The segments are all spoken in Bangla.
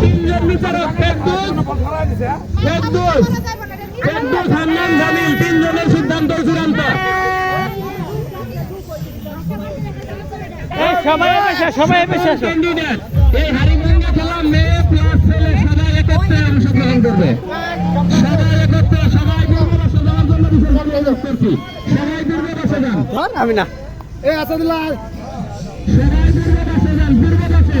তিনজন বিচারক ফেরদৌস ফেরদৌস ফেরদৌস হান্নান জামিল তিনজনের সিদ্ধান্ত চূড়ান্ত সবাই পেশা সবাই পেশা ক্যান্ডিডেট এই হারিগঞ্জে খেলা মেয়ে প্লাস ছেলে সবাই একত্রে অংশগ্রহণ করবে সবাই একত্রে সবাই দূরে বসে জন্য বিশেষ অনুরোধ করছি সবাই দূরে বসে যান। আমি না এই আসাদুল্লাহ সবাই দূরে বসে যান। দূরে বসে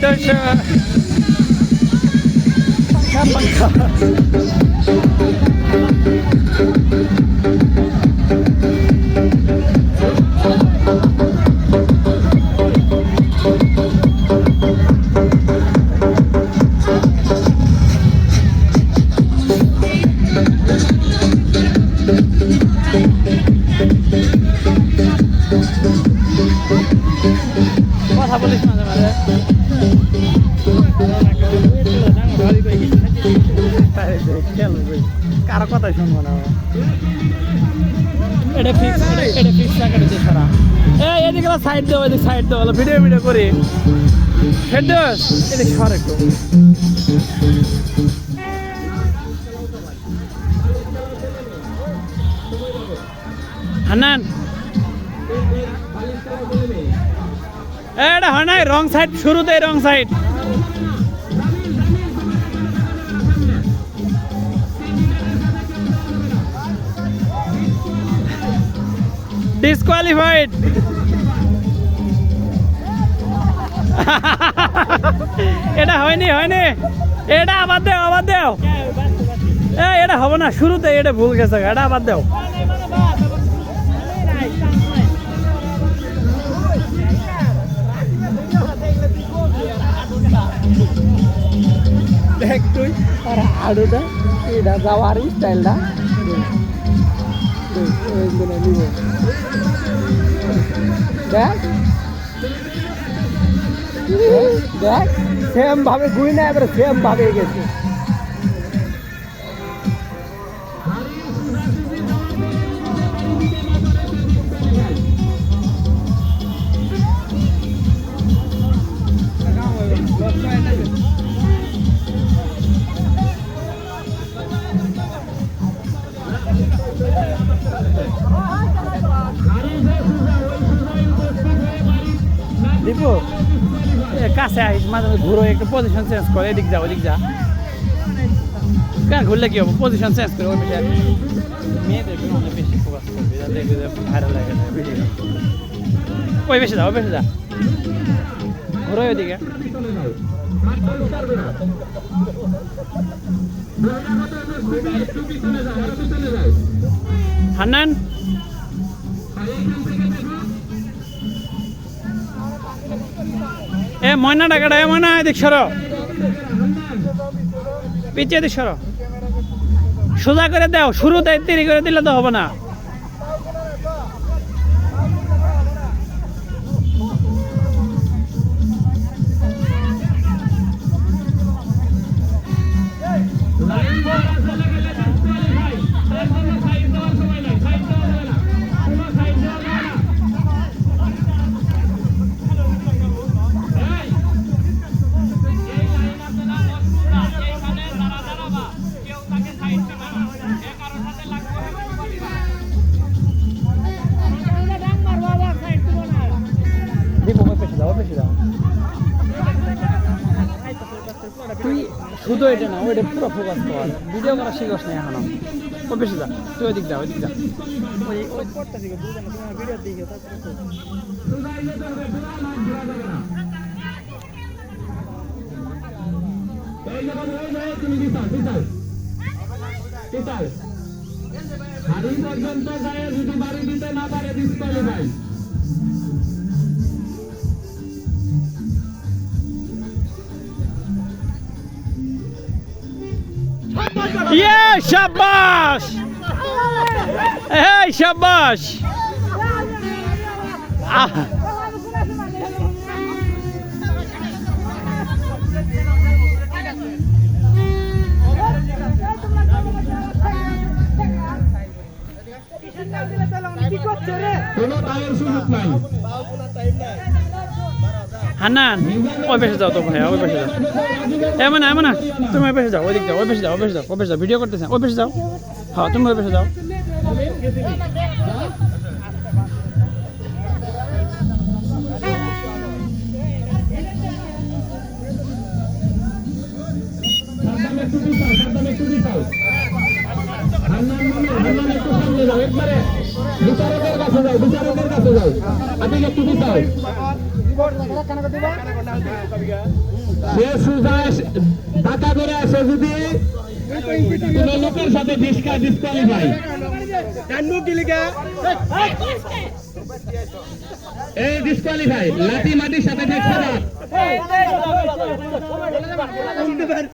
So, এই তো স- পাঙ্খা পাঙ্খা কথা বলিস মাঝে মাঝে কারও কথাই শুনব না এটা ফিক্স এটা ফিক্স টাকা দিতে সারা। এই এদিকে সাইড এদিকে সাইড ভিডিও ভিডিও করি। ফেরদোস এদিকে সর একটু। হান্নান। এ, এটা হয় নাই রং সাইড শুরুতেই রং সাইড ডিসকোয়ালিফাইড এটা হয়নি হয়নি। এটা আবার দেও আবার দেও। এটা হবে না, শুরুতে এটা ভুল গেছে এটা আবার দেও। দেখ তুই, আর আড়ুটা এটা যাওয়ার স্টাইলটা দেখ। দেখ। সেম ভাবে গুই না এবারে সেম ভাবে গেছে এ, কাছে আইস মাঝে মাঝে ঘুরো একটু পজিশন চেঞ্জ করে এদিক যা ওদিক যা। কেন ঘুরলে কি হবে? পজিশন চেঞ্জ করে ওই মেয়েদের বেশি ভাইরাল লাগে ওই বেশি যা ওই বেশি যা। ঘুরো ওইদিকে হান্নান? ময়না ডাকা ডায় ময়না, এদিক সর। পিছিয়ে দিক সর। সোজা করে দাও, শুরুতে দেরি করে দিলে তো হবে না। শুধু এটা না ওইটা পুরো ফোকাস কর। ভিডিও করা শিখস না এখনও। ও বেশি যা তুই ওইদিক যা ওইদিক যা। হাড়ি পর্যন্ত যায় যদি বাড়ি দিতে না পারে ডিসকালিফাই ইয়ে শাবাশ এই শাবাশ কোনো টাইম সুযোগ নাই। হান্নান, ওই পেশে যাও তো ভাইয়া, ওই পেশে যাও। এমন এমন না তুমি ওই পেশে যাও, ওই দিক যাও, ওই পেশে যাও, ওই পেশে যাও, ওই পেশে যাও ভিডিও করতেছে, ওই পেশে যাও। হ্যাঁ তুমি ওই পেশে যাও। বিচারকের কাছে যাও, বিচারকের কাছে যাও। আপনি একটু বিশাল সে সুজা টাকা করে আসে যদি কোনো লোকের সাথে ডিসকা এই লাঠি মাটির সাথে ঠেকছে না